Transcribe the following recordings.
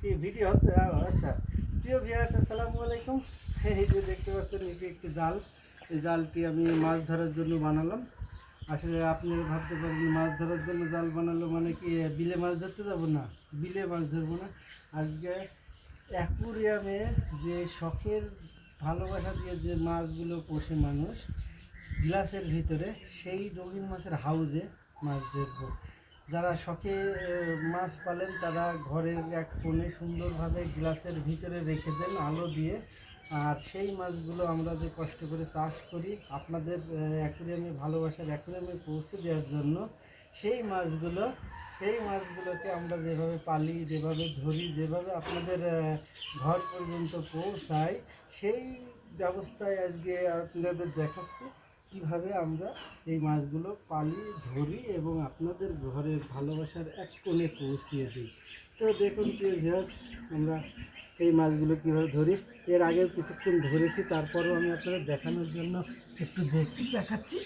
কি ভিডিও হচ্ছে আচ্ছা। প্রিয় ভিউয়ার্স আসসালামু আলাইকুম। এই যে দেখতে পাচ্ছেন এটি একটি জাল। এই জালটি আমি মাছ ধরার জন্য বানালাম। আসলে আপনারা ভাবতে পারেন মাছ ধরার জন্য জাল বানালো মানে কি, বিলে মাছ ধরতে যাব না? বিলে মাছ ধরবো না। আজকে অ্যাকুরিয়ামে যে শখের ভালোবাসা দিয়ে যে মাছগুলো পোষে মানুষ, গ্লাসের ভিতরে, সেই রঙিন মাছের হাউজে মাছ ধরবো। যারা শখে মাছ পালেন, তারা ঘরের এক কোণে সুন্দরভাবে গ্লাসের ভিতরে রেখে দেন আলো দিয়ে। আর সেই মাছগুলো আমরা যে কষ্ট করে চাষ করি, আপনাদের অ্যাকুরিয়ামে, ভালোবাসার অ্যাকুরিয়ামে পৌঁছে দেওয়ার জন্য, সেই মাছগুলো, সেই মাছগুলোকে আমরা যেভাবে পালি, যেভাবে ধরি, যেভাবে আপনাদের ঘর পর্যন্ত পৌঁছাই সেই ব্যবস্থায় আজকে আপনাদের দেখাচ্ছি। কীভাবে আমরা এই মাছগুলো পালি, ধরি এবং আপনাদের ঘরের ভালোবাসার এক কোণে পৌঁছিয়ে দিই। তো দেখুন প্রিয় ভিউয়ার্স আমরা এই মাছগুলো কীভাবে ধরি। এর আগেও কিছুক্ষণ ধরেছি, তারপরেও আমি আপনাদের দেখানোর জন্য একটু দেখি, দেখাচ্ছি।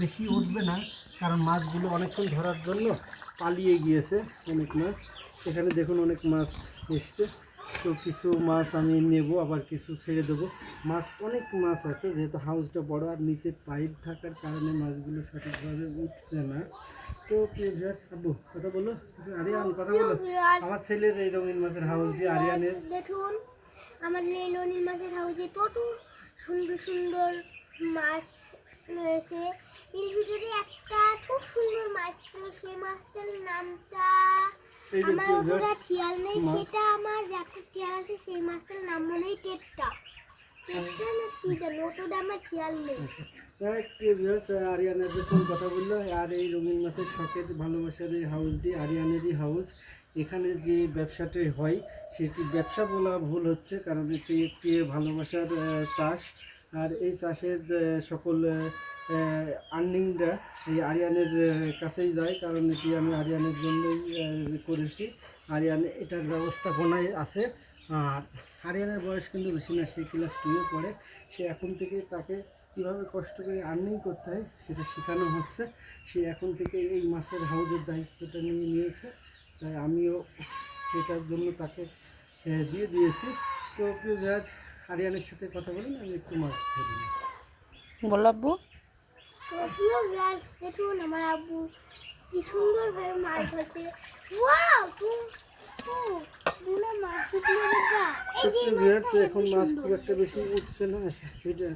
বেশি উঠবে না, কারণ মাছগুলো অনেকক্ষণ ধরার জন্য পালিয়ে গিয়েছে অনেক মাছ। এখানে দেখুন অনেক মাছ এসছে। তো কিছু মাছ আমি নেব আবার কিছু ছেড়ে দেবো। মাছ অনেক মাছ আছে যেহেতু হাউসটা বড় আর নিচে পাইপ থাকার কারণে মাছগুলো সঠিকভাবে উঠছে না। তো ভিউয়ার্স আব্বু কথা বলো আরিয়ান কথা বলো। আমার ছেলের এই রঙিন মাছের হাউস দিয়ে আরিয়ানের। দেখুন আমার এই লনির মাছের হাউসে কত সুন্দর সুন্দর মাছ রয়েছে। এর ভিতরে একটা খুব সুন্দর মাছ ছিল সেই মাছটার নামটা আমার পুরো খেয়াল নেই। সেটা আমার যে একটা খেয়াল আছে সেই মাছটার নাম মনে হয় টেটটা। টেটটা না কি জানো ওটা আমার খেয়াল নেই। আরিয়ানের যখন কথা বলল আর এই রঙিন মাছের শখের ভালোবাসার এই হাউসটি আরিয়ানেরই হাউস এখানে যে ব্যবসাটি হয় সেটি ব্যবসা বলা ভুল হচ্ছে কারণ এটি একটি ভালোবাসার চাষ। আর এই চাষের সকল আর্নিংটা এই আরিয়ানের কাছেই যায়, কারণ এটি আমি আরিয়ানের জন্যই করেছি। আরিয়ান এটার ব্যবস্থাপনায় আছে। আর আরিয়ানের বয়স কিন্তু বেশি না, সে ক্লাস টুয়ে পড়ে। সে এখন থেকে তাকে কীভাবে কষ্ট করে আর্নিং করতে হয়, সেটা শেখানো হচ্ছে। সে এখন থেকে এই মাছের হাউজের দায়িত্বটা নিয়ে নিয়েছে। তাই আমিও এটার জন্য তাকে দিয়ে দিয়েছি। তো প্রিয় আরিয়ানের সাথে কথা বলুন, আমি একটু মাছ ধরে নিই প্রিয় গাছ দেখুন আমার আব্বু কি সুন্দরভাবে মাছ ধরছে। ওয়াও এখন মাছ। খুব একটা বেশি উঠছে না। ভিডিও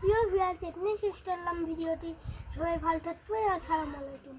প্রিয় ভিউয়ার্স এখানে শেষ করলাম ভিডিওটি। সবাই ভালো থাকবে আসসালামু আলাইকুম।